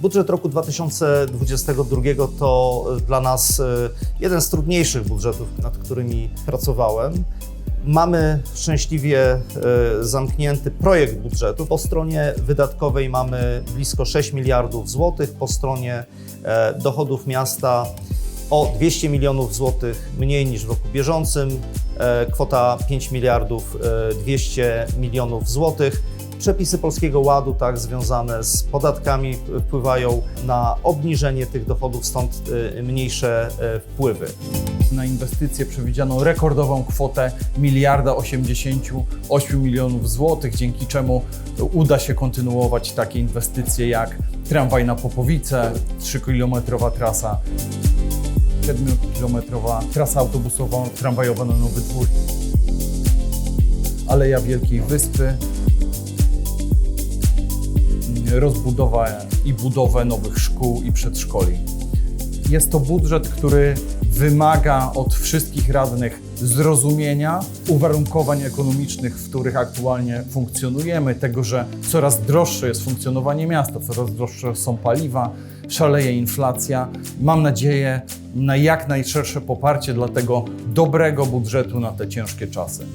Budżet roku 2022 to y, dla nas y, jeden z trudniejszych budżetów, nad którymi pracowałem. Mamy szczęśliwie y, zamknięty projekt budżetu. Po stronie wydatkowej mamy blisko 6 miliardów złotych, po stronie e, dochodów miasta o 200 milionów złotych mniej niż w roku bieżącym. E, Kwota 5 miliardów e, 200 milionów złotych. Przepisy Polskiego Ładu, tak, związane z podatkami, wpływają na obniżenie tych dochodów, stąd e, mniejsze e, wpływy. Na inwestycje przewidziano rekordową kwotę miliarda 88 milionów złotych, dzięki czemu uda się kontynuować takie inwestycje jak tramwaj na Popowice, 3-kilometrowa trasa, 7-kilometrowa trasa autobusowa, tramwajowa na Nowy Dwór, Aleja Wielkiej Wyspy, rozbudowa i budowę nowych szkół i przedszkoli. Jest to budżet, który wymaga od wszystkich radnych zrozumienia uwarunkowań ekonomicznych, w których aktualnie funkcjonujemy, tego, że coraz droższe jest funkcjonowanie miasta, coraz droższe są paliwa, szaleje inflacja. Mam nadzieję na jak najszersze poparcie dla tego dobrego budżetu na te ciężkie czasy.